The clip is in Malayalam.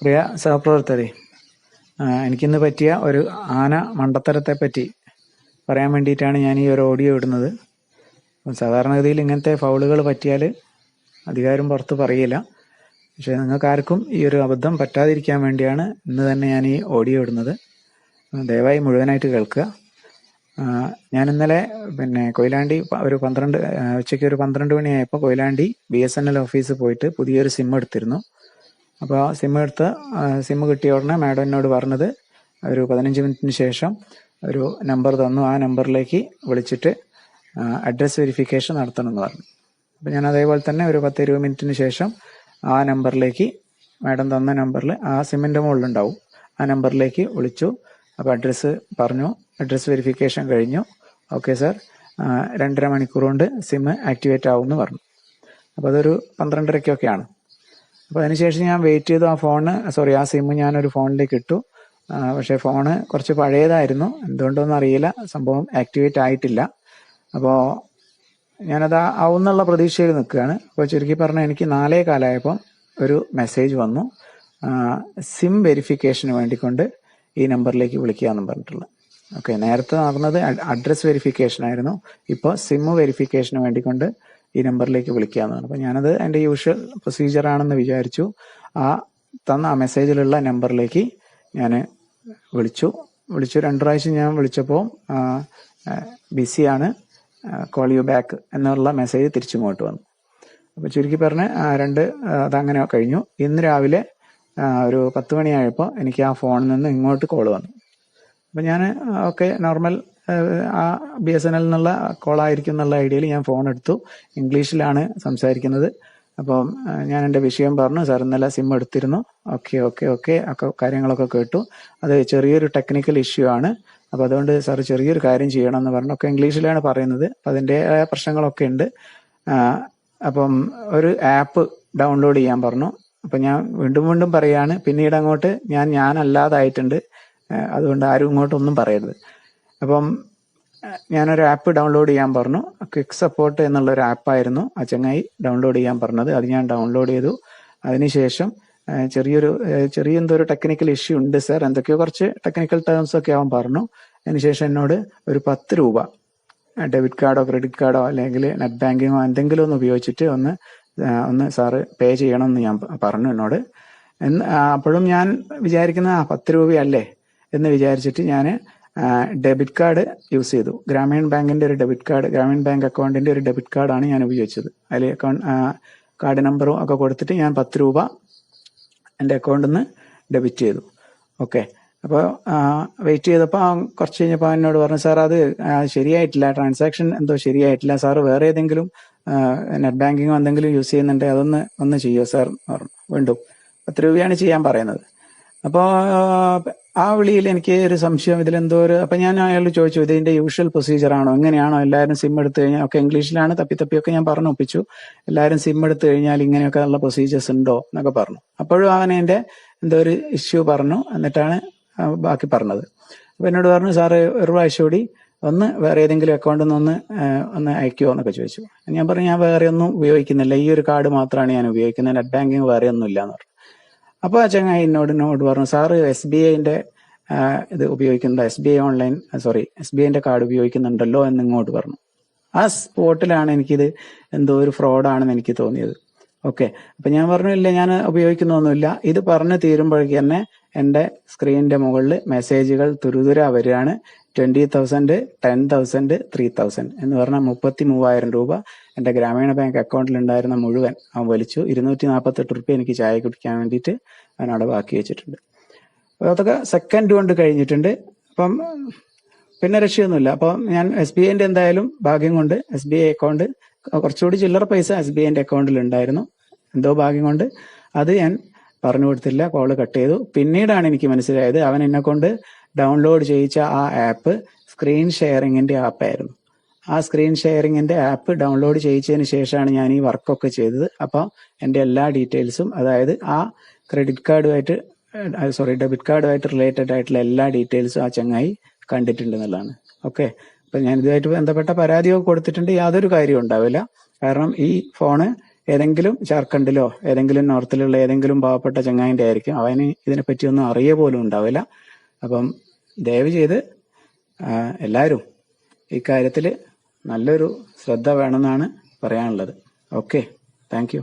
പ്രിയ സഹപ്രവർത്തകരെ എനിക്കിന്ന് പറ്റിയ ഒരു ആന മണ്ടത്തരത്തെ പറ്റി പറയാൻ വേണ്ടിയിട്ടാണ് ഞാൻ ഈ ഒരു ഓഡിയോ ഇടുന്നത്. സാധാരണഗതിയിൽ ഇങ്ങനത്തെ ഫൗളുകൾ പറ്റിയാൽ അധികാരം പുറത്ത് പറയില്ല. പക്ഷേ നിങ്ങൾക്ക് ആർക്കും ഈ ഒരു അബദ്ധം പറ്റാതിരിക്കാൻ വേണ്ടിയാണ് ഇന്ന് തന്നെ ഞാൻ ഈ ഓഡിയോ ഇടുന്നത്. ദയവായി മുഴുവനായിട്ട് കേൾക്കുക. ഞാൻ ഇന്നലെ പിന്നെ കൊയിലാണ്ടി ഒരു പന്ത്രണ്ട് ഉച്ചയ്ക്ക് ഒരു പന്ത്രണ്ട് മണിയായപ്പോൾ Koyilandy B S N L ഓഫീസിൽ പോയിട്ട് പുതിയൊരു സിം എടുത്തിരുന്നു. അപ്പോൾ ആ സിം എടുത്ത് സിം കിട്ടിയ ഉടനെ മാഡം എന്നോട് പറഞ്ഞത് ഒരു പതിനഞ്ച് മിനിറ്റിന് ശേഷം ഒരു നമ്പർ തന്നു. ആ നമ്പറിലേക്ക് വിളിച്ചിട്ട് അഡ്രസ് വെരിഫിക്കേഷൻ നടത്തണം എന്ന് പറഞ്ഞു. അപ്പോൾ ഞാൻ അതേപോലെ തന്നെ ഒരു പത്ത് ഇരുപത് മിനിറ്റിന് ശേഷം ആ നമ്പറിലേക്ക് മാഡം തന്ന നമ്പറിൽ ആ സിമ്മിന്റെ മുകളിലുണ്ടാവും. ആ നമ്പറിലേക്ക് വിളിച്ചു. അപ്പോൾ അഡ്രസ്സ് പറഞ്ഞു. അഡ്രസ് വെരിഫിക്കേഷൻ കഴിഞ്ഞു. ഓക്കെ സാർ രണ്ടര മണിക്കൂർ കൊണ്ട് സിം ആക്ടിവേറ്റ് ആവും എന്ന് പറഞ്ഞു. അപ്പോൾ അതൊരു പന്ത്രണ്ടരയ്ക്കൊക്കെയാണ്. അപ്പോൾ അതിനുശേഷം ഞാൻ വെയിറ്റ് ചെയ്തു ആ ഫോണ് സോറി ആ സിം ഞാനൊരു ഫോണിലേക്ക് ഇട്ടു. പക്ഷേ ഫോണ് കുറച്ച് പഴയതായിരുന്നു. എന്തുകൊണ്ടൊന്നും അറിയില്ല. സംഭവം ആക്ടിവേറ്റ് ആയിട്ടില്ല. അപ്പോൾ ഞാനത് ആവും ആവുന്നുള്ള പ്രതീക്ഷയിൽ നിൽക്കുകയാണ്. അപ്പോൾ ചുരുക്കി പറഞ്ഞാൽ എനിക്ക് നാലേ കാലമായപ്പം ഒരു മെസ്സേജ് വന്നു. സിം വെരിഫിക്കേഷന് വേണ്ടിക്കൊണ്ട് ഈ നമ്പറിലേക്ക് വിളിക്കുകയെന്നും പറഞ്ഞിട്ടുള്ളത്. ഓക്കെ നേരത്തെ നടന്നത് അഡ്രസ് വെരിഫിക്കേഷൻ ആയിരുന്നു. ഇപ്പോൾ സിം വെരിഫിക്കേഷന് വേണ്ടിക്കൊണ്ട് ഈ നമ്പറിലേക്ക് വിളിക്കാമെന്നാണ്. അപ്പോൾ ഞാനത് എന്റെ യൂഷ്വൽ പ്രൊസീജിയർ ആണെന്ന് വിചാരിച്ചു. ആ തന്ന ആ മെസ്സേജിലുള്ള നമ്പറിലേക്ക് ഞാൻ വിളിച്ചു. വിളിച്ചു. രണ്ട് പ്രാവശ്യം ഞാൻ വിളിച്ചപ്പോൾ ബിസിയാണ് കോൾ യു ബാക്ക് എന്നുള്ള മെസ്സേജ് തിരിച്ചിങ്ങോട്ട് വന്നു. അപ്പോൾ ചുരുക്കി പറഞ്ഞ് രണ്ട് അതങ്ങനെ കഴിഞ്ഞു. ഇന്ന് രാവിലെ ഒരു പത്ത് മണിയായപ്പോൾ എനിക്ക് ആ ഫോണിൽ നിന്ന് ഇങ്ങോട്ട് കോൾ വന്നു. അപ്പം ഞാൻ ഓക്കെ നോർമൽ ആ ബി എസ് എൻ എൽ എന്നുള്ള കോളായിരിക്കും എന്നുള്ള ഐഡിയയിൽ ഞാൻ ഫോൺ എടുത്തു. ഇംഗ്ലീഷിലാണ് സംസാരിക്കുന്നത്. അപ്പം ഞാൻ എന്റെ വിഷയം പറഞ്ഞു. സാർ ഇന്നലെ സിം എടുത്തിരുന്നു. Okay okay okay. ഒക്കെ കാര്യങ്ങളൊക്കെ കേട്ടു. അത് ചെറിയൊരു ടെക്നിക്കൽ ഇഷ്യൂ ആണ്. അപ്പോൾ അതുകൊണ്ട് സാർ ചെറിയൊരു കാര്യം ചെയ്യണം എന്ന് പറഞ്ഞു. ഒക്കെ ഇംഗ്ലീഷിലാണ് പറയുന്നത്. അപ്പം അതിന്റെ പ്രശ്നങ്ങളൊക്കെ ഉണ്ട്. അപ്പം ഒരു ആപ്പ് ഡൗൺലോഡ് ചെയ്യാൻ പറഞ്ഞു. അപ്പം ഞാൻ വീണ്ടും വീണ്ടും പറയാണ്. പിന്നീട് അങ്ങോട്ട് ഞാൻ ഞാനല്ലാതായിട്ടുണ്ട്. അതുകൊണ്ട് ആരും ഇങ്ങോട്ടൊന്നും പറയരുത്. അപ്പം ഞാനൊരു ആപ്പ് ഡൗൺലോഡ് ചെയ്യാൻ പറഞ്ഞു. ക്വിക്ക് സപ്പോർട്ട് എന്നുള്ള ഒരു ആപ്പായിരുന്നു ആ ചങ്ങായി ഡൗൺലോഡ് ചെയ്യാൻ പറഞ്ഞത്. അത് ഞാൻ ഡൗൺലോഡ് ചെയ്തു. അതിനുശേഷം ചെറിയൊരു ഏഹ് ചെറിയ എന്തോ ഒരു ടെക്നിക്കൽ ഇഷ്യൂ ഉണ്ട് സാർ എന്തൊക്കെയോ കുറച്ച് ടെക്നിക്കൽ ടേംസ് ഒക്കെ അവൻ പറഞ്ഞു. അതിനുശേഷം എന്നോട് ഒരു പത്ത് രൂപ ഡെബിറ്റ് കാർഡോ ക്രെഡിറ്റ് കാർഡോ അല്ലെങ്കിൽ നെറ്റ് ബാങ്കിങ്ങോ എന്തെങ്കിലും ഒന്ന് ഉപയോഗിച്ചിട്ട് ഒന്ന് ഒന്ന് സാറ് പേ ചെയ്യണം എന്ന് ഞാൻ പറഞ്ഞു എന്നോട്. എന്ന് അപ്പോഴും ഞാൻ വിചാരിക്കുന്ന പത്ത് രൂപയല്ലേ എന്ന് വിചാരിച്ചിട്ട് ഞാൻ ഡെബിറ്റ് കാർഡ് യൂസ് ചെയ്തു. ഗ്രാമീൺ ബാങ്കിന്റെ ഒരു ഡെബിറ്റ് കാർഡ് ഗ്രാമീൺ ബാങ്ക് അക്കൗണ്ടിന്റെ ഒരു ഡെബിറ്റ് കാർഡാണ് ഞാൻ ഉപയോഗിച്ചത്. അതിൽ അക്കൗണ്ട് കാർഡ് നമ്പറും ഒക്കെ കൊടുത്തിട്ട് ഞാൻ പത്ത് രൂപ എന്റെ അക്കൗണ്ടിൽ നിന്ന് ഡെബിറ്റ് ചെയ്തു. ഓക്കെ. അപ്പോൾ വെയിറ്റ് ചെയ്തപ്പോൾ കുറച്ച് കഴിഞ്ഞപ്പോൾ എന്നോട് പറഞ്ഞു സാർ അത് ശരിയായിട്ടില്ല. ട്രാൻസാക്ഷൻ എന്തോ ശരിയായിട്ടില്ല. സാർ വേറെ ഏതെങ്കിലും നെറ്റ് ബാങ്കിങ്ങോ എന്തെങ്കിലും യൂസ് ചെയ്യുന്നുണ്ട്. അതൊന്ന് ഒന്ന് ചെയ്യുമോ സാർ? പറഞ്ഞു. വീണ്ടും പത്ത് രൂപയാണ് ചെയ്യാൻ പറയുന്നത്. അപ്പോൾ ആ വിളിയിൽ എനിക്ക് ഒരു സംശയം. ഇതിലെന്തോ ഒരു അപ്പൊ ഞാൻ അയാളോട് ചോദിച്ചു ഇതിന്റെ യൂഷ്വൽ പ്രൊസീജിയർ ആണോ? എങ്ങനെയാണോ? എല്ലാവരും സിം എടുത്തു കഴിഞ്ഞാൽ ഒക്കെ ഇംഗ്ലീഷിലാണ് തപ്പി തപ്പിയൊക്കെ ഞാൻ പറഞ്ഞു ഒപ്പിച്ചു എല്ലാവരും സിം എടുത്തു കഴിഞ്ഞാൽ ഇങ്ങനെയൊക്കെ ഉള്ള പ്രൊസീജിയേഴ്സ് ഉണ്ടോ? എന്നൊക്കെ പറഞ്ഞു. അപ്പോഴും അവൻ എന്റെ എന്തോ ഒരു ഇഷ്യൂ പറഞ്ഞു. എന്നിട്ടാണ് ബാക്കി പറഞ്ഞത്. അപ്പൊ എന്നോട് പറഞ്ഞു സാറ് ഒരു പ്രാവശ്യം കൂടി ഒന്ന് വേറെ ഏതെങ്കിലും അക്കൗണ്ടിൽ നിന്ന് ഒന്ന് ഒന്ന് അയക്കുമോ എന്നൊക്കെ ചോദിച്ചു. ഞാൻ പറഞ്ഞു ഞാൻ വേറെ ഒന്നും ഉപയോഗിക്കുന്നില്ല. ഈ ഒരു കാർഡ് മാത്രമാണ് ഞാൻ ഉപയോഗിക്കുന്നത്. നെറ്റ് ബാങ്കിങ് വേറെ ഒന്നും ഇല്ല എന്ന് പറഞ്ഞു. അപ്പൊ ആ ചങ്ങായി എന്നോട് എന്നോട് പറഞ്ഞു സാറ് എസ് ബി ഐന്റെ ഇത് ഉപയോഗിക്കുന്നുണ്ടോ? S B I online sorry S B ഐന്റെ കാർഡ് ഉപയോഗിക്കുന്നുണ്ടല്ലോ എന്ന് ഇങ്ങോട്ട് പറഞ്ഞു. ആ സ്പോട്ടിലാണ് എനിക്കിത് എന്തോ ഒരു ഫ്രോഡാണെന്ന് എനിക്ക് തോന്നിയത്. ഓക്കെ. അപ്പൊ ഞാൻ പറഞ്ഞു ഇല്ല ഞാൻ ഉപയോഗിക്കുന്നൊന്നുമില്ല. ഇത് പറഞ്ഞു തീരുമ്പോഴേക്ക് തന്നെ എന്റെ സ്ക്രീനിന്റെ മുകളിൽ മെസ്സേജുകൾ തുരുതുര വരികയാണ്. Twenty thousand ten thousand three thousand എന്ന് പറഞ്ഞാൽ മുപ്പത്തി മൂവായിരം രൂപ എന്റെ ഗ്രാമീണ ബാങ്ക് അക്കൗണ്ടിൽ ഉണ്ടായിരുന്ന മുഴുവൻ അവൻ വലിച്ചു. ഇരുന്നൂറ്റി നാൽപ്പത്തെട്ട് റുപ്യ എനിക്ക് ചായ കുടിക്കാൻ വേണ്ടിയിട്ട് അവൻ അവിടെ ബാക്കി വെച്ചിട്ടുണ്ട്. അപ്പോൾ അതൊക്കെ സെക്കൻഡ് കൊണ്ട് കഴിഞ്ഞിട്ടുണ്ട്. അപ്പം പിന്നെ രക്ഷയൊന്നുമില്ല. അപ്പോൾ ഞാൻ എസ് ബി ഐന്റെ എന്തായാലും ഭാഗ്യം കൊണ്ട് എസ് ബി ഐ അക്കൗണ്ട് കുറച്ചുകൂടി ചില്ലറ പൈസ എസ് ബി ഐന്റെ അക്കൗണ്ടിൽ ഉണ്ടായിരുന്നു. എന്തോ ഭാഗ്യം കൊണ്ട് അത് ഞാൻ പറഞ്ഞു കൊടുത്തില്ല. കോൾ കട്ട് ചെയ്തു. പിന്നീടാണ് എനിക്ക് മനസ്സിലായത് അവൻ എന്നെ കൊണ്ട് ഡൗൺലോഡ് ചെയ്യിച്ച ആ ആപ്പ് സ്ക്രീൻ ഷെയറിങ്ങിന്റെ ആപ്പായിരുന്നു ആ സ്ക്രീൻ ഷെയറിങ്ങിന്റെ ആപ്പ് ഡൗൺലോഡ് ചെയ്യിച്ചതിന് ശേഷമാണ് ഞാൻ ഈ വർക്കൊക്കെ ചെയ്തത്. അപ്പോൾ എന്റെ എല്ലാ ഡീറ്റെയിൽസും അതായത് ആ ക്രെഡിറ്റ് കാർഡുമായിട്ട് സോറി ഡെബിറ്റ് കാർഡുമായിട്ട് റിലേറ്റഡ് ആയിട്ടുള്ള എല്ലാ ഡീറ്റെയിൽസും ആ ചങ്ങായി കണ്ടിട്ടുണ്ട് എന്നുള്ളതാണ്. ഓക്കെ അപ്പൊ ഞാൻ ഇതുമായിട്ട് ബന്ധപ്പെട്ട പരാതിയൊക്കെ കൊടുത്തിട്ടുണ്ട്. യാതൊരു കാര്യവും ഉണ്ടാവില്ല. കാരണം ഈ ഫോണ് ഏതെങ്കിലും ജാർഖണ്ഡിലോ ഏതെങ്കിലും നോർത്തിലുള്ള ഏതെങ്കിലും പാവപ്പെട്ട ചങ്ങായിന്റെ ആയിരിക്കും. അവന് ഇതിനെപ്പറ്റിയൊന്നും അറിയ പോലും ഉണ്ടാവില്ല. അപ്പം ദയവ് ചെയ്ത് എല്ലാവരും ഇക്കാര്യത്തിൽ നല്ലൊരു ശ്രദ്ധ വേണമെന്നാണ് പറയാനുള്ളത്. ഓക്കെ. താങ്ക്